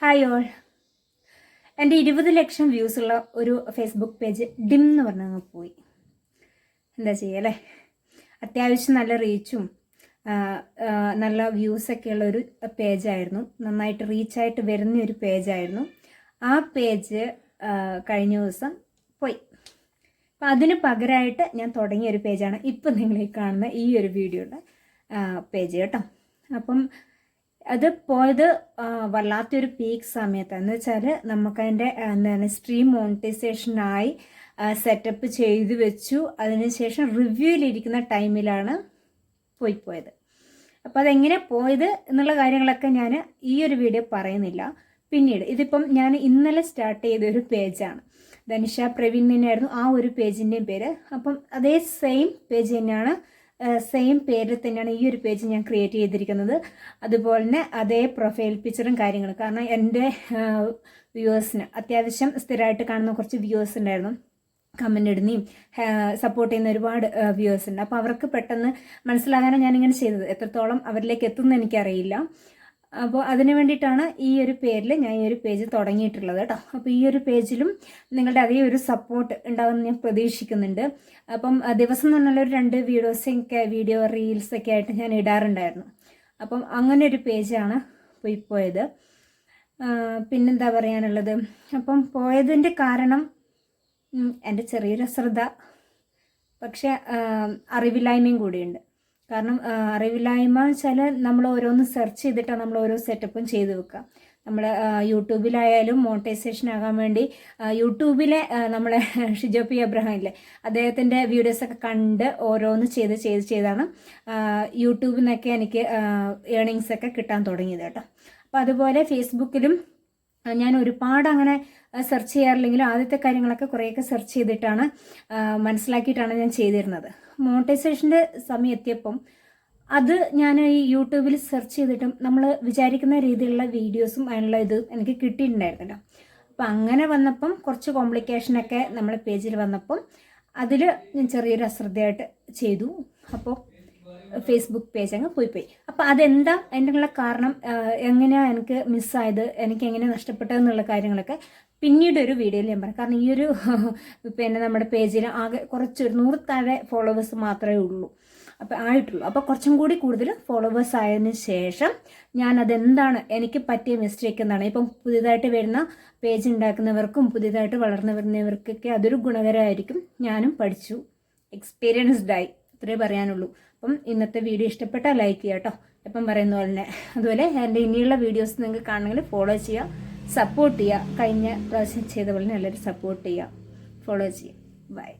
Hi all എന്റെ ഇരുപത് ലക്ഷം views ഉള്ള ഒരു ഫേസ്ബുക്ക് പേജ് ഡിം എന്ന് പറഞ്ഞങ്ങ് പോയി. എന്താ ചെയ്യല്ലേ അത്യാവശ്യം നല്ല റീച്ചും നല്ല വ്യൂസൊക്കെ ഉള്ള ഒരു പേജായിരുന്നു നന്നായിട്ട് റീച്ചായിട്ട് വരുന്ന ഒരു പേജായിരുന്നു ആ പേജ് കഴിഞ്ഞ ദിവസം പോയി. അപ്പം അതിന് പകരമായിട്ട് ഞാൻ തുടങ്ങിയ ഒരു പേജാണ് ഇപ്പം നിങ്ങളീ കാണുന്ന ഈ ഒരു വീഡിയോയുടെ പേജ് കേട്ടോ. അപ്പം അത് പോയത് വല്ലാത്തൊരു പീക്ക് സമയത്ത്. എന്ന് വെച്ചാൽ നമുക്കതിന്റെ എന്താണ് സ്ട്രീം മോണിറ്റൈസേഷനായി സെറ്റപ്പ് ചെയ്തു വെച്ചു. അതിനുശേഷം റിവ്യൂവിലിരിക്കുന്ന ടൈമിലാണ് പോയി പോയത്. അപ്പോൾ അതെങ്ങനെ പോയത് എന്നുള്ള കാര്യങ്ങളൊക്കെ ഞാൻ ഈ ഒരു വീഡിയോ പറയുന്നില്ല. പിന്നീട് ഇതിപ്പം ഞാൻ ഇന്നലെ സ്റ്റാർട്ട് ചെയ്ത ഒരു പേജാണ് ധനിഷ പ്രവീൺ തന്നെയായിരുന്നു ആ ഒരു പേജിന്റെയും പേര്. അപ്പം അതേ സെയിം പേജ് തന്നെയാണ് സെയിം പേരിൽ തന്നെയാണ് ഈ ഒരു പേജ് ഞാൻ ക്രിയേറ്റ് ചെയ്തിരിക്കുന്നത്. അതുപോലെ തന്നെ അതേ പ്രൊഫൈൽ പിക്ചറും കാര്യങ്ങളും. കാരണം എന്റെ വ്യൂവേഴ്സിന് അത്യാവശ്യം സ്ഥിരമായിട്ട് കാണുന്ന കുറച്ച് വ്യൂവേഴ്സ് ഉണ്ടായിരുന്നു. കമന്റ് ഇടുന്നേയും സപ്പോർട്ട് ചെയ്യുന്ന ഒരുപാട് വ്യൂവേഴ്സ് ഉണ്ട്. അപ്പോൾ അവർക്ക് പെട്ടെന്ന് മനസ്സിലാകാനാണ് ഞാനിങ്ങനെ ചെയ്തത്. എത്രത്തോളം അവരിലേക്ക് എത്തുമെന്ന് എനിക്കറിയില്ല. അപ്പോൾ അതിന് വേണ്ടിയിട്ടാണ് ഈ ഒരു പേരിൽ ഞാൻ ഈ ഒരു പേജ് തുടങ്ങിയിട്ടുള്ളത് കേട്ടോ. അപ്പോൾ ഈ ഒരു പേജിലും നിങ്ങളുടെ അതേ ഒരു സപ്പോർട്ട് ഉണ്ടാവുമെന്ന് ഞാൻ പ്രതീക്ഷിക്കുന്നുണ്ട്. അപ്പം ദിവസം തന്നെ ഒരു രണ്ട് വീഡിയോസൊക്കെ വീഡിയോ റീൽസൊക്കെ ആയിട്ട് ഞാൻ ഇടാറുണ്ടായിരുന്നു. അപ്പം അങ്ങനെ ഒരു പേജാണ് പോയി പോയത്. പിന്നെന്താ പറയാനുള്ളത്? അപ്പം പോയതിന്റെ കാരണം എന്റെ ചെറിയൊരു അശ്രദ്ധ പക്ഷേ അറിവില്ലായ്മയും കൂടിയുണ്ട്. കാരണം അറിവില്ലായ്മ വെച്ചാൽ നമ്മൾ ഓരോന്ന് സെർച്ച് ചെയ്തിട്ടാണ് നമ്മൾ ഓരോ സെറ്റപ്പും ചെയ്തു വെക്കുക നമ്മൾ യൂട്യൂബിലായാലും മോണിറ്റൈസേഷൻ ആകാൻ വേണ്ടി യൂട്യൂബിലെ നമ്മളെ ഷിജോപ്പി അബ്രഹാം ഇല്ലേ അദ്ദേഹത്തിന്റെ വീഡിയോസൊക്കെ കണ്ട് ഓരോന്ന് ചെയ്ത് ചെയ്ത് ചെയ്താണ് യൂട്യൂബിൽ നിന്നൊക്കെ എനിക്ക് ഏണിങ്സ് ഒക്കെ കിട്ടാൻ തുടങ്ങിയത് കേട്ടോ. അപ്പോൾ അതുപോലെ ഫേസ്ബുക്കിലും ഞാൻ ഒരുപാട് അങ്ങനെ സെർച്ച് ചെയ്യാറില്ലെങ്കിലും ആദ്യത്തെ കാര്യങ്ങളൊക്കെ കുറേയൊക്കെ സെർച്ച് ചെയ്തിട്ടാണ് മനസ്സിലാക്കിയിട്ടാണ് ഞാൻ ചെയ്തിരുന്നത്. മോണിറ്റൈസേഷന്റെ സമയം എത്തിയപ്പം അത് ഞാൻ ഈ യൂട്യൂബിൽ സെർച്ച് ചെയ്തിട്ടും നമ്മൾ വിചാരിക്കുന്ന രീതിയിലുള്ള വീഡിയോസും അതിനുള്ള ഇത് എനിക്ക് കിട്ടിയിട്ടുണ്ടായിരുന്നല്ലോ. അപ്പം അങ്ങനെ വന്നപ്പം കുറച്ച് കോംപ്ലിക്കേഷനൊക്കെ നമ്മുടെ പേജിൽ വന്നപ്പം അതിൽ ഞാൻ ചെറിയൊരു അശ്രദ്ധയായിട്ട് ചെയ്തു. അപ്പോൾ ഫേസ്ബുക്ക് പേജ് അങ്ങ് പോയി പോയി. അപ്പോൾ അതെന്താ? അതിനുള്ള കാരണം എങ്ങനെയാണ് എനിക്ക് മിസ്സായത് എനിക്ക് എങ്ങനെ നഷ്ടപ്പെട്ടതെന്നുള്ള കാര്യങ്ങളൊക്കെ പിന്നീട് ഒരു വീഡിയോയിൽ ഞാൻ പറയാം. കാരണം ഈ ഒരു പിന്നെ നമ്മുടെ പേജിൽ ആകെ കുറച്ചൊരു നൂറ് താഴെ ഫോളോവേഴ്സ് മാത്രമേ ഉള്ളൂ. അപ്പോൾ ആയിട്ടുള്ളൂ. അപ്പോൾ കുറച്ചും കൂടി കൂടുതൽ ഫോളോവേഴ്സ് ആയതിനു ശേഷം ഞാൻ അതെന്താണ് എനിക്ക് പറ്റിയ മിസ്റ്റേക്ക് എന്താണ്? ഇപ്പം പുതിയതായിട്ട് വരുന്ന പേജ് ഉണ്ടാക്കുന്നവർക്കും പുതിയതായിട്ട് വളർന്നു വരുന്നവർക്കൊക്കെ അതൊരു ഗുണകരമായിരിക്കും. ഞാനും പഠിച്ചു. എക്സ്പീരിയൻസ്ഡായി ഇത്രേ പറയാനുള്ളൂ. അപ്പം ഇന്നത്തെ വീഡിയോ ഇഷ്ടപ്പെട്ടാൽ ലൈക്ക് ചെയ്യുക കേട്ടോ എപ്പം പറയുന്ന പോലെ തന്നെ അതുപോലെ എന്റെ ഇനിയുള്ള വീഡിയോസ് നിങ്ങൾക്ക് കാണണമെങ്കിൽ ഫോളോ ചെയ്യുക. സപ്പോർട്ട് ചെയ്യുക. കഴിഞ്ഞ പ്രാവശ്യം ചെയ്ത പോലെ നല്ലൊരു സപ്പോർട്ട് ചെയ്യുക. ഫോളോ ചെയ്യുക. ബൈ